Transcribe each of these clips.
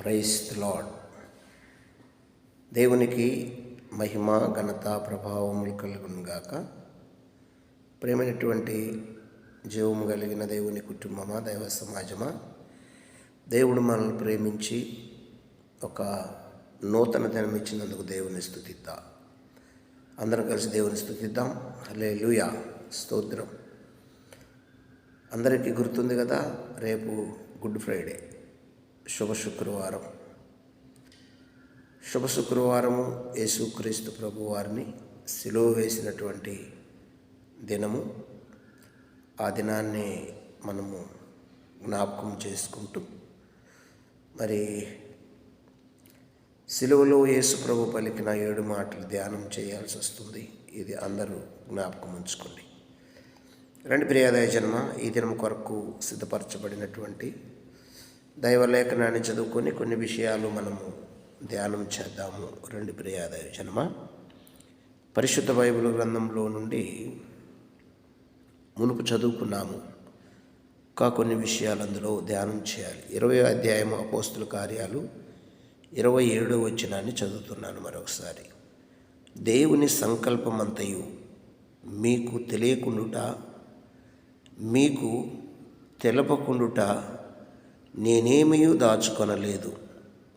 Price lord దేవునికి మహిమ ఘనత ప్రభావములు కలుగును గాక. ప్రేమైనటువంటి జీవము కలిగిన దేవుని కుటుంబమా దైవ సమాజమా? దేవుడు మనల్ని ప్రేమించి ఒక నూతన దినం ఇచ్చినందుకు దేవుని స్థుతిద్దాం? అందరం కలిసి దేవుని స్థుతిద్దాం. హలే లూయా స్తోత్రం. అందరికీ గుర్తుంది కదా రేపు గుడ్ ఫ్రైడే. శుభ శుక్రవారం. శుభ శుక్రవారము యేసుక్రీస్తు ప్రభు వారిని సిలువ వేసినటువంటి దినము. ఆ దినాన్ని మనము జ్ఞాపకం చేసుకుంటూ మరి సిలువలో యేసుప్రభు పలికిన ఏడు మాటలు ధ్యానం చేయాల్సి వస్తుంది. ఇది అందరూ జ్ఞాపకం ఉంచుకోండి. రండి ప్రియాదయ జన్మ ఈ దినం కొరకు సిద్ధపరచబడినటువంటి దైవలేఖనాన్ని చదువుకొని కొన్ని విషయాలు మనము ధ్యానం చేద్దాము. రెండు ప్రియాదయోజనమ పరిశుద్ధ బైబిల్ గ్రంథంలో నుండి మునుపు చదువుకున్నాము. ఇంకా కొన్ని విషయాలు అందులో ధ్యానం చేయాలి. ఇరవై అధ్యాయం అపోస్తుల కార్యాలు ఇరవై ఏడో వచ్చినాన్ని చదువుతున్నాను మరొకసారి. దేవుని సంకల్పమంతయు మీకు తెలియకుండుట మీకు తెలపకుండుట నేనేమయూ దాచుకొనలేదు.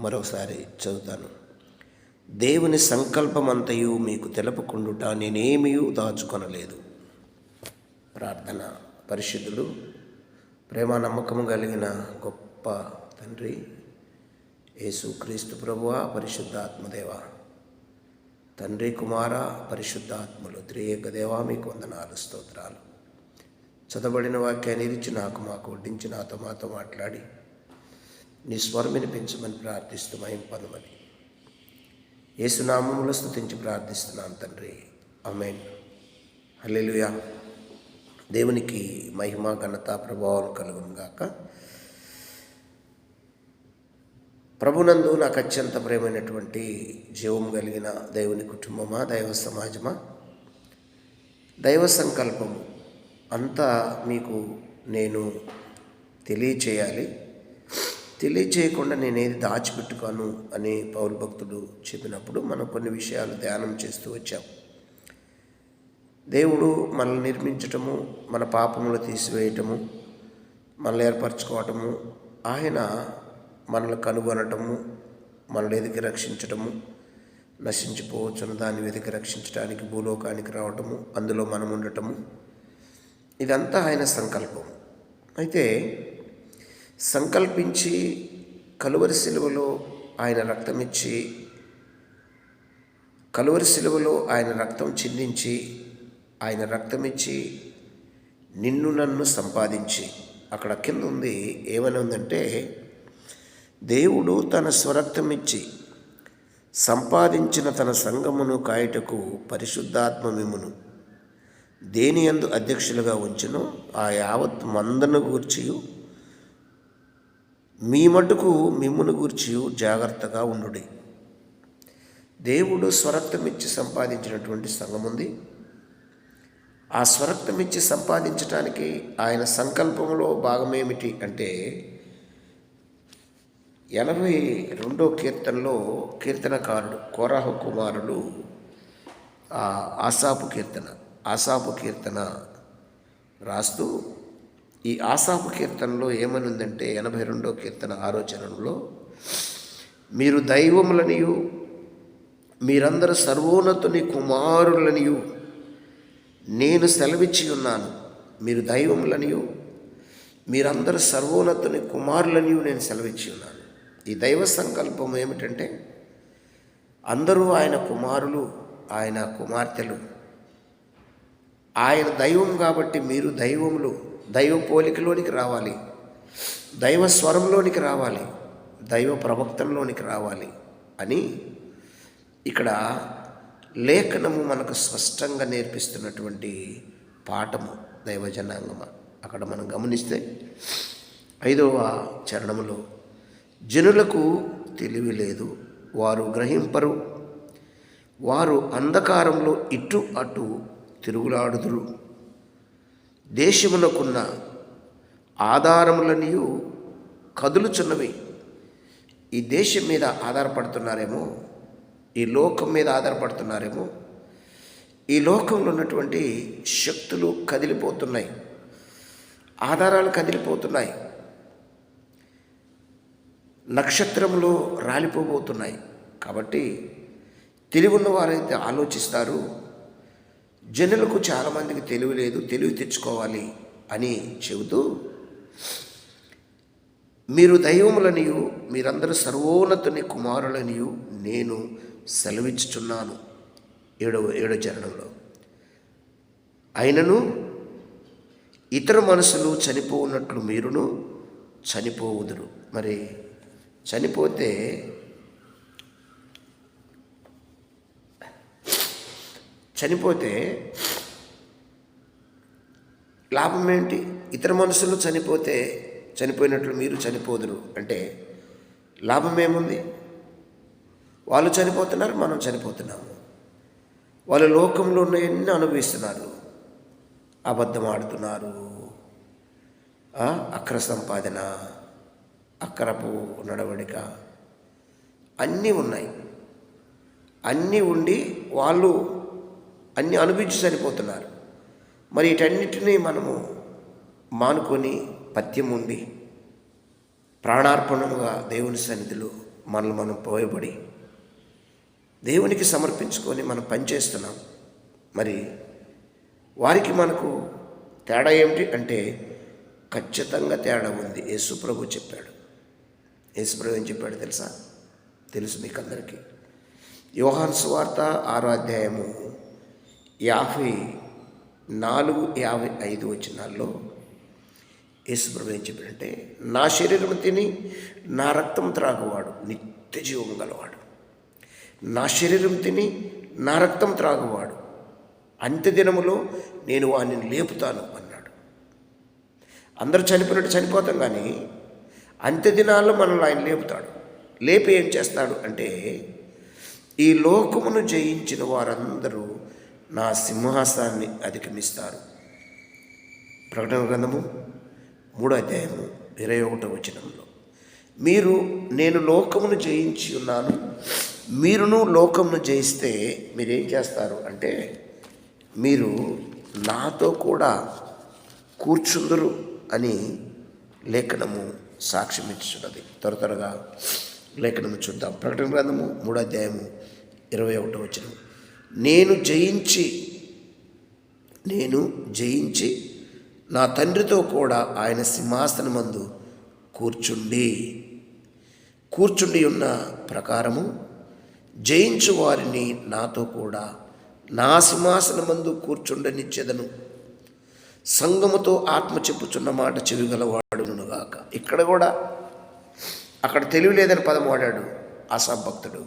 మరోసారి చదువుతాను. దేవుని సంకల్పమంతయు మీకు తెలపకుండుట నేనేమయూ దాచుకొనలేదు. ప్రార్థన. పరిశుద్ధులు ప్రేమ నమ్మకము కలిగిన గొప్ప తండ్రి యేసు క్రీస్తు ప్రభువ పరిశుద్ధాత్మదేవ. తండ్రి కుమార పరిశుద్ధాత్ములు త్రియేక దేవా మీకు వందనాలు స్తోత్రాలు. చదవబడిన వాక్యాన్ని ఇచ్చి నాకు మాకు వడ్డించి నాతో మాతో మాట్లాడి నీ స్వరం వినిపించమని ప్రార్థిస్తూ మహిం పదమని. ఏసునామములు స్థుతించి ప్రార్థిస్తున్నాను తండ్రి. Amen hallelujah. దేవునికి మహిమ ఘనత ప్రభావం కలుగును గాక. ప్రభునందు నాకు అత్యంత ప్రేమైనటువంటి జీవం కలిగిన దేవుని కుటుంబమా దైవ సమాజమా? దైవ సంకల్పము అంతా మీకు నేను తెలియచేయాలి. తెలియచేయకుండా నేనేది దాచిపెట్టుకోను అని పౌరు భక్తుడు చెప్పినప్పుడు మనం కొన్ని విషయాలు ధ్యానం చేస్తూ వచ్చాం. దేవుడు మనల్ని నిర్మించటము మన పాపములు తీసివేయటము మనల్ని ఏర్పరచుకోవటము ఆయన మనల్ని కనుగొనటము మనల్ని ఎదిగి రక్షించటము నశించిపోవచ్చును దాన్ని వెతికి రక్షించడానికి భూలోకానికి రావటము అందులో మనం ఉండటము. ఇదంతా ఆయన సంకల్పం. అయితే సంకల్పించి కలువరి సిలువలో ఆయన రక్తమిచ్చి కలువరి సిలువలో ఆయన రక్తం చిందించి ఆయన రక్తమిచ్చి నిన్ను నన్ను సంపాదించి. అక్కడ కింద ఉంది ఏమని ఉందంటే దేవుడు తన స్వరక్తమిచ్చి సంపాదించిన తన సంగమును కాయటకు పరిశుద్ధాత్మ మిమ్మును దేని యందు అధ్యక్షులుగా ఉంచును ఆ యావత్ మందను గూర్చియు మీ మటుకు మిమ్మును గూర్చి జాగ్రత్తగా ఉండుడి. దేవుడు స్వరక్తమిచ్చి సంపాదించినటువంటి సంఘం ఉంది ఆ స్వరక్తమిచ్చి సంపాదించడానికి ఆయన సంకల్పంలో భాగమేమిటి అంటే ఎనభై రెండో కీర్తనలో కీర్తనకారుడు కోరాహు కుమారుడు ఆ ఆసాపు కీర్తన ఆసాపు కీర్తన రాస్తూ ఈ ఆసాపు కీర్తనలో ఏమని ఉందంటే ఎనభై రెండో కీర్తన ఆలోచనలో మీరు దైవములనియు మీరందరూ సర్వోన్నతుని కుమారులనియు నేను సెలవిచ్చి ఉన్నాను. మీరు దైవములనియు మీరందరూ సర్వోన్నతుని కుమారులనియు నేను సెలవిచ్చి ఉన్నాను. ఈ దైవ సంకల్పం ఏమిటంటే అందరూ ఆయన కుమారులు ఆయన కుమార్తెలు. ఆయన దైవం కాబట్టి మీరు దైవములు. దైవ పోలికలోనికి రావాలి. దైవ స్వరంలోనికి రావాలి. దైవ ప్రవక్తంలోనికి రావాలి అని ఇక్కడ లేఖనము మనకు స్పష్టంగా నేర్పిస్తున్నటువంటి పాఠము దైవజనాంగమ. అక్కడ మనం గమనిస్తే ఐదవ చరణములో జనులకు తెలివి లేదు వారు గ్రహింపరు వారు అంధకారంలో ఇటు అటు తిరుగులాడుదురు. దేశమునకున్న ఆధారములనియు కదులుచున్నవి. ఈ దేశం మీద ఆధారపడుతున్నారేమో ఈ లోకం మీద ఆధారపడుతున్నారేమో ఈ లోకంలో ఉన్నటువంటి శక్తులు కదిలిపోతున్నాయి. ఆధారాలు కదిలిపోతున్నాయి. నక్షత్రంలో రాలిపోబోతున్నాయి. కాబట్టి తెలివి ఉన్న వారైతే ఆలోచిస్తారు జనులకు చాలామందికి తెలివి లేదు తెలివి తెచ్చుకోవాలి అని చెబుతూ మీరు దైవములనియు మీరందరూ సర్వోన్నతుని కుమారులనియు నేను సెలవిచ్చుచున్నాను. ఏడవ ఏడో చరణంలో. అయినను ఇతర మనసులు చనిపోవున్నట్లు మీరును చనిపోవుదురు. మరి చనిపోతే చనిపోతే లాభం ఏంటి? ఇతర మనుషులు చనిపోతే చనిపోయినట్లు మీరు చనిపోదురు అంటే లాభం ఏముంది? వాళ్ళు చనిపోతున్నారు మనం చనిపోతున్నాము. వాళ్ళు లోకంలో ఉన్నవన్నీ అనుభవిస్తున్నారు. అబద్ధం ఆడుతున్నారు. అక్ర సంపాదన అక్రపు నడవడిక అన్నీ ఉన్నాయి. అన్నీ ఉండి వాళ్ళు అన్నీ అనుభవించి చనిపోతున్నారు మరి వీటన్నిటినీ మనము మానుకొని పథ్యం ఉండి ప్రాణార్పణముగా దేవుని సన్నిధిలో మనల్ని మనం పోయబడి దేవునికి సమర్పించుకొని మనం పనిచేస్తున్నాం. మరి వారికి మనకు తేడా ఏమిటి అంటే ఖచ్చితంగా తేడా ఉంది. యేసుప్రభు చెప్పాడు. యేసుప్రభు ఏం చెప్పాడు తెలుసా? తెలుసు మీకు అందరికీ యోహాన్ సువార్త ఆరో అధ్యాయము యాభై నాలుగు యాభై ఐదు వచనాల్లో యేసుప్రభు ఏం చెప్పాడంటే నా శరీరం తిని నా రక్తం త్రాగువాడు నిత్య జీవం గలవాడు. నా శరీరం తిని నా రక్తం త్రాగువాడు. అంత్య దినములో నేను వాడిని లేపుతాను అన్నాడు. అందరూ చనిపోయినట్టు చనిపోతాం కానీ అంత్య దినాల్లో మనల్ని ఆయన లేపుతాడు. లేపి ఏం చేస్తాడు అంటే ఈ లోకమును జయించిన వారందరూ నా సింహాసాన్ని అధిగమిస్తారు. ప్రకటన గ్రంథము మూడో అధ్యాయము ఇరవై ఒకటో వచనంలో. మీరు నేను లోకమును జయించి ఉన్నాను. మీరును లోకమును జయిస్తే మీరేం చేస్తారు అంటే మీరు నాతో కూడా కూర్చుందరు అని లేఖనము సాక్ష్యం త్వర త్వరగా లేఖనము చూద్దాం. ప్రకటన గ్రంథము మూడో అధ్యాయము ఇరవై ఒకటో వచ్చిన నేను జయించి నేను జయించి నా తండ్రితో కూడా ఆయన సింహాసనమందు కూర్చుండి. కూర్చుండి ఉన్న ప్రకారము జయించు వారిని నాతో కూడా నా సింహాసనమందు కూర్చుండనిచ్చేదను. సంగముతో ఆత్మ చెప్పుచున్న మాట చెవిగలవాడునుగాక. ఇక్కడ కూడా అక్కడ తెలివి లేదని పదం వాడాడు ఆశా భక్తుడు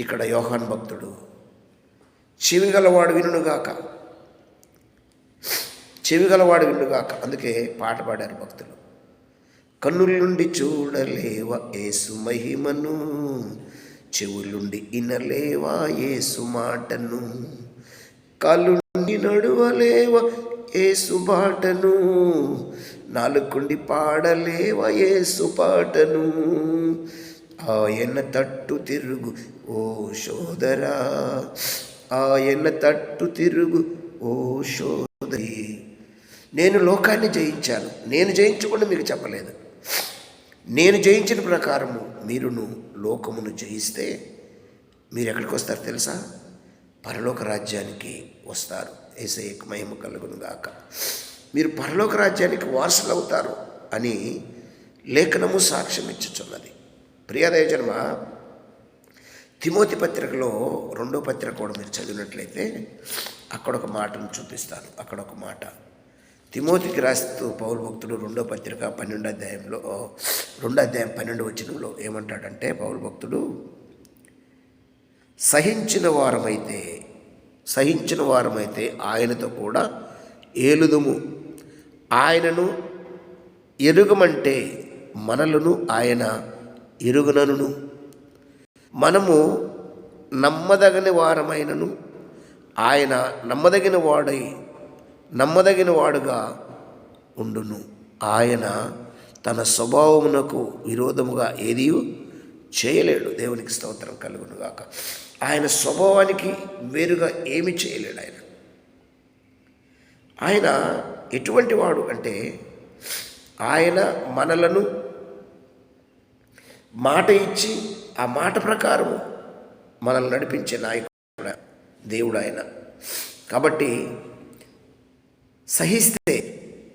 ఇక్కడ యోహాన్ భక్తుడు చెవిగలవాడు వినుగాక చెవిగలవాడు వినుగాక అందుకే పాట పాడారు భక్తులు. కన్నుల నుండి చూడలేవ ఏసు మహిమను చెవులుండి ఇనలేవా ఏసు మాటను కాళ్ళు నడువలేవ ఏసు బాటను నాలుకుండి పాడలేవ ఏసు పాటను. ఆయన తట్టు తిరుగు ఓ సోదరా ఆయన తట్టు తిరుగు ఓ సోదరి నేను లోకాన్ని జయించాను. నేను జయించకుండా మీకు చెప్పలేదు. నేను జయించిన ప్రకారము మీరును లోకమును జయిస్తే మీరు ఎక్కడికి వస్తారు తెలుసా? పరలోక రాజ్యానికి వస్తారు. ఏసే మహిమ కలుగును గాక. మీరు పరలోక రాజ్యానికి వారసులు అవుతారు అని లేఖనము సాక్ష్యం ఇచ్చుచున్నది ప్రియదయ జన్మ తిమోతి పత్రికలో రెండో పత్రిక కూడా మీరు చదివినట్లయితే అక్కడ ఒక మాటను చూపిస్తాను. అక్కడ ఒక మాట. తిమోతికి రాస్తూ పౌరు భక్తుడు రెండో పత్రిక పన్నెండో అధ్యాయంలో రెండో అధ్యాయం పన్నెండు వచనంలో ఏమంటాడంటే పౌరు భక్తుడు సహించిన వారమైతే సహించిన వారమైతే ఆయనతో కూడా ఏలుదుము. ఆయనను ఎరుగమంటే మనలను ఆయన ఎరుగనను మనము నమ్మదగని వారమైనను ఆయన నమ్మదగిన వాడై నమ్మదగిన వాడుగా ఉండును. ఆయన తన స్వభావమునకు విరోధముగా ఏది చేయలేడు. దేవునికి స్తోత్రం కలుగును గాక ఆయన స్వభావానికి వేరుగా ఏమి చేయలేడు ఆయన. ఆయన ఎటువంటి వాడు అంటే ఆయన మనలను మాట ఇచ్చి ఆ మాట ప్రకారం మనల్ని నడిపించే నాయకుడు దేవుడు ఆయన. కాబట్టి సహిస్తే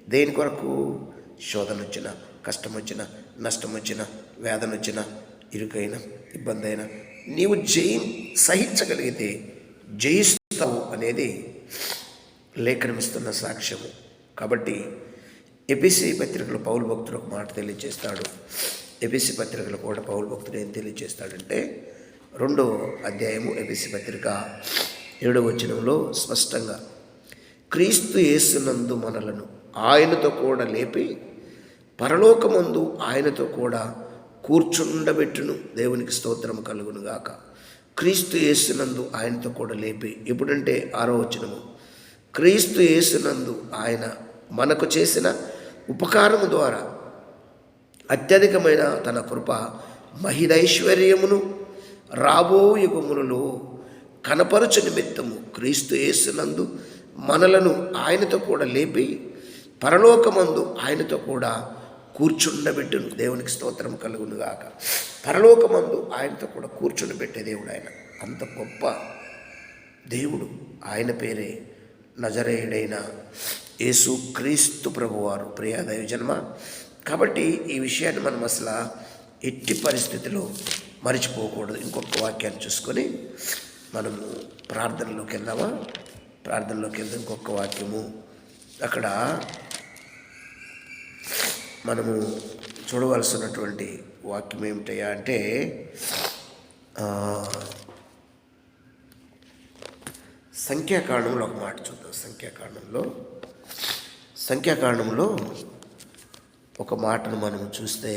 దేని కొరకు? శోధన వచ్చిన కష్టం వచ్చిన నష్టం వచ్చిన వేదన వచ్చిన ఇరుకైన ఇబ్బంది అయినా నీవు జయి సహించగలిగితే జయిస్తావు అనేది లేఖనమిస్తున్న సాక్ష్యము. కాబట్టి ఎపిసి పత్రికలో పౌరు భక్తుడు ఒక మాట తెలియజేస్తాడు. ఎపిసి పత్రికలు కూడా పౌరు భక్తుడు ఏం తెలియజేస్తాడంటే రెండో అధ్యాయము ఎపిసి పత్రిక ఏడవ వచనంలో స్పష్టంగా క్రీస్తు యేసునందు మనలను ఆయనతో కూడా లేపి పరలోకమందు ఆయనతో కూడా కూర్చుండబెట్టును. దేవునికి స్తోత్రం కలుగును గాక. క్రీస్తు యేసునందు ఆయనతో కూడా లేపి ఎప్పుడంటే ఆరో వచనము క్రీస్తు యేసునందు ఆయన మనకు చేసిన ఉపకారము ద్వారా అత్యధికమైన తన కృప మహిదైశ్వర్యమును రాబో యుగములలో కనపరచు నిమిత్తము క్రీస్తు యేసునందు మనలను ఆయనతో కూడా లేపి పరలోకమందు ఆయనతో కూడా కూర్చుండబెట్టును. దేవునికి స్తోత్రం కలుగునుగాక. పరలోకమందు ఆయనతో కూడా కూర్చుండబెట్టే దేవుడు ఆయన. అంత గొప్ప దేవుడు ఆయన పేరే నజరేయుడైన యేసు క్రీస్తు ప్రభువారు. ప్రియాదేవి జన్మ కాబట్టి ఈ విషయాన్ని మనం అసలు ఎట్టి పరిస్థితిలో మర్చిపోకూడదు. ఇంకొక వాక్యాన్ని చూసుకొని మనము ప్రార్థనలోకి వెళ్దామా? ప్రార్థనలోకి వెళ్తే ఇంకొక వాక్యము. అక్కడ మనము చూడవలసినటువంటి వాక్యం ఏమిటయ్యా అంటే సంఖ్యాకారణంలో సంఖ్యాకాండంలో ఒక మాట చూద్దాం. సంఖ్యాకాండంలో సంఖ్యాకాండంలో ఒక మాటను మనం చూస్తే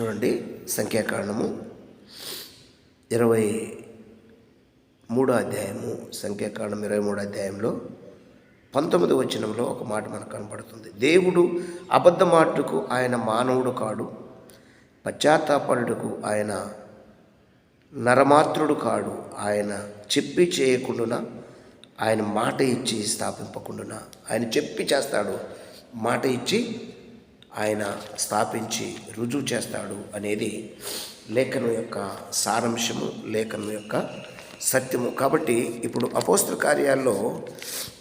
చూడండి సంఖ్యాకాండము. ఇరవై మూడో అధ్యాయము సంఖ్యాకాండం ఇరవై మూడో అధ్యాయంలో పంతొమ్మిది వచనంలో ఒక మాట మనకు కనపడుతుంది దేవుడు అబద్ధ మాటకు ఆయన మానవుడు కాడు పశ్చాత్తాపరుడుకు ఆయన నరమాత్రుడు కాడు. ఆయన చెప్పి చేయకుండా ఆయన మాట ఇచ్చి స్థాపింపకుండా ఆయన చెప్పి చేస్తాడు మాట ఇచ్చి ఆయన స్థాపించి రుజువు చేస్తాడు అనేది లేఖనం యొక్క సారాంశము లేఖనం యొక్క సత్యము. కాబట్టి ఇప్పుడు అపోస్తుల కార్యాల్లో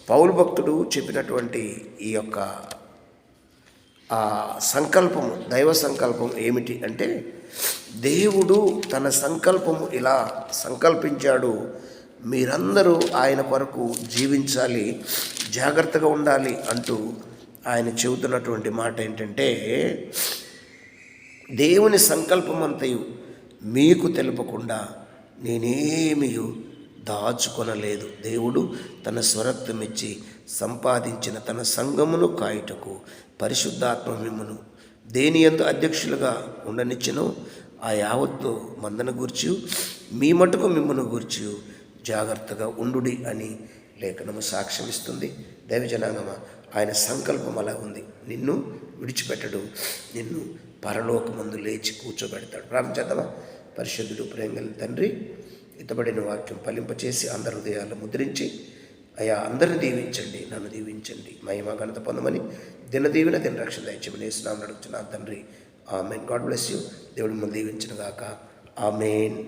పౌరు భక్తుడు చెప్పినటువంటి ఈ యొక్క ఆ సంకల్పము దైవ సంకల్పం ఏమిటి అంటే దేవుడు తన సంకల్పము ఇలా సంకల్పించాడు మీరందరూ ఆయన కొరకు జీవించాలి జాగ్రత్తగా ఉండాలి అంటూ ఆయన చెబుతున్నటువంటి మాట ఏంటంటే దేవుని సంకల్పమంతయు మీకు తెలుపకుండా నేనేమియు దాచుకొనలేదు. దేవుడు తన స్వరత్వమిచ్చి సంపాదించిన తన సంఘమును కాయుటకు పరిశుద్ధాత్మ మిమ్మను దేని ఎందు అధ్యక్షులుగా ఉండనిచ్చినో ఆ యావత్తు మందన గూర్చి మీ మటుకు మిమ్మను గూర్చి జాగ్రత్తగా ఉండుడి అని లేఖనము సాక్ష్యమిస్తుంది. దైవజనాంగమ ఆయన సంకల్పం అలా ఉంది. నిన్ను విడిచిపెట్టడు. నిన్ను పరలోకమందు లేచి కూర్చోబెడతాడు. ప్రార్థన చేద్దామా? పరిశుద్ధుడు ప్రేంగల తండ్రి ఇతబడిన వాక్యం ఫలింపచేసి అందరి హృదయాలు ముద్రించి అయా అందరిని దీవించండి నన్ను దీవించండి. మహిమ ఘనత పొందమని దిన దీవెన దిన రక్షణ దయచేమని స్నామం అడుగుతున్నా తండ్రి. ఆమెన్. God bless you. దేవుడు మిమ్మల్ని దీవించిన గాక. ఆమెన్.